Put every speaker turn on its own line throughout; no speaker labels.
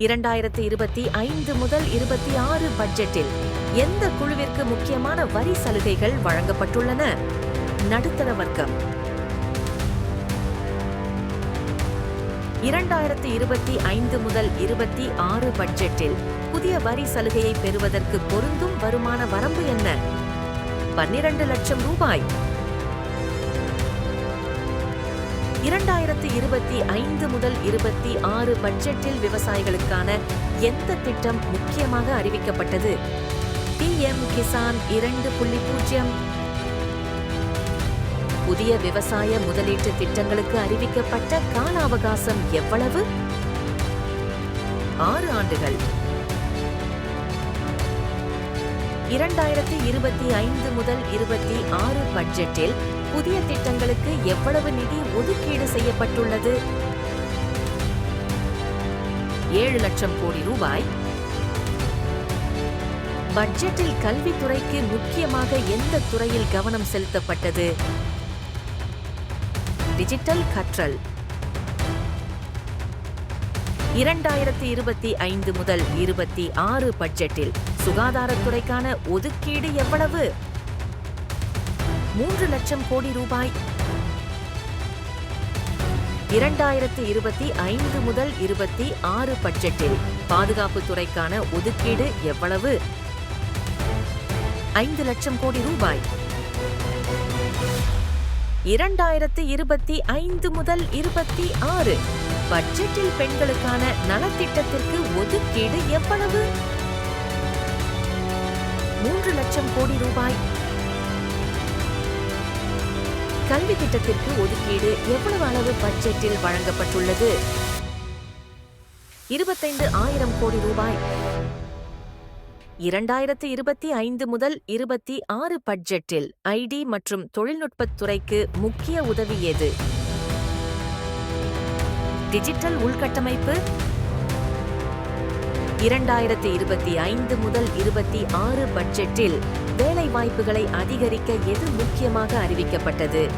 இரண்டாயிரத்தி இருபத்தி ஐந்து முதல் இருபத்தி ஆறு பட்ஜெட்டில் எந்த குழுவிற்கு முக்கியமான வரி சலுகைகள் வழங்கப்பட்டுள்ளன? நடுத்தர வர்க்கம். இரண்டாயிரத்தி இருபத்தி ஐந்து முதல் இருபத்தி ஆறு பட்ஜெட்டில் புதிய வரி சலுகையை பெறுவதற்கு பொருந்தும் வருமான வரம்பு என்ன? பன்னிரண்டு லட்சம் ரூபாய். இரண்டாயிரத்து இருபத்தி ஐந்து முதல் இருபத்தி ஆறு பட்ஜெட்டில் விவசாயிகளுக்கான எந்த திட்டம் முக்கியமாக அறிவிக்கப்பட்டது? பிஎம் கிசான் இரண்டு புள்ளி பூஜ்ஜியம். புதிய விவசாய முதலீட்டு திட்டங்களுக்கு அறிவிக்கப்பட்ட கால அவகாசம் எவ்வளவு? ஆறு ஆண்டுகள். இரண்டாயிரத்தி இருபத்தி ஐந்து முதல் இருபத்தி ஆறு பட்ஜெட்டில் புதிய திட்டங்களுக்கு எவ்வளவு நிதி ஒதுக்கீடு செய்யப்பட்டுள்ளது? ஏழு லட்சம் கோடி ரூபாய். பட்ஜெட்டில் கல்வித்துறைக்கு முக்கியமாக எந்த துறையில் கவனம் செலுத்தப்பட்டது? டிஜிட்டல் கற்றல். இரண்டாயிரத்தி இருபத்தி ஐந்து முதல் இருபத்தி ஆறு பட்ஜெட்டில் சுகாதாரத்துறைக்கான ஒதுக்கீடு எவ்வளவு? மூன்று லட்சம் கோடி ரூபாய். இரண்டாயிரத்து இருபத்தி ஐந்து முதல் இருபத்தி ஆறு பட்ஜெட்டில் பாதுகாப்பு துறைக்கான ஒதுக்கீடு எவ்வளவு? ஐந்து லட்சம் கோடி ரூபாய். இரண்டாயிரத்து இருபத்தி ஐந்து முதல் இருபத்தி ஆறு பட்ஜெட்டில் பெண்களுக்கான நலத்திட்டத்திற்கு ஒதுக்கீடு எவ்வளவு? மூன்று லட்சம் கோடி ரூபாய். கல்வி திட்டத்திற்கு ஒதுக்கீடு எவ்வளவு அளவு பட்ஜெட்டில் வழங்கப்பட்டுள்ளது? இருபத்தைந்து ஆயிரம் கோடி ரூபாய். இரண்டாயிரத்து இருபத்தி ஐந்து முதல் இருபத்தி ஆறு பட்ஜெட்டில் ஐடி மற்றும் தொழில்நுட்பத் துறைக்கு முக்கிய உதவி எது? டிஜிட்டல் உள்கட்டமைப்பு இரண்டாயிரத்து இருபத்தி ஐந்து முதல் இருபத்தி ஆறு பட்ஜெட்டில் வேலை வாய்ப்புகளை அதிகரிக்க எது முக்கியமாக அறிவிக்கப்பட்டது?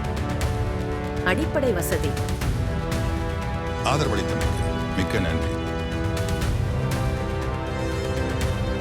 அடிப்படை வசதி.
ஆதரவளித்தமைக்கு மிக்க நன்றி.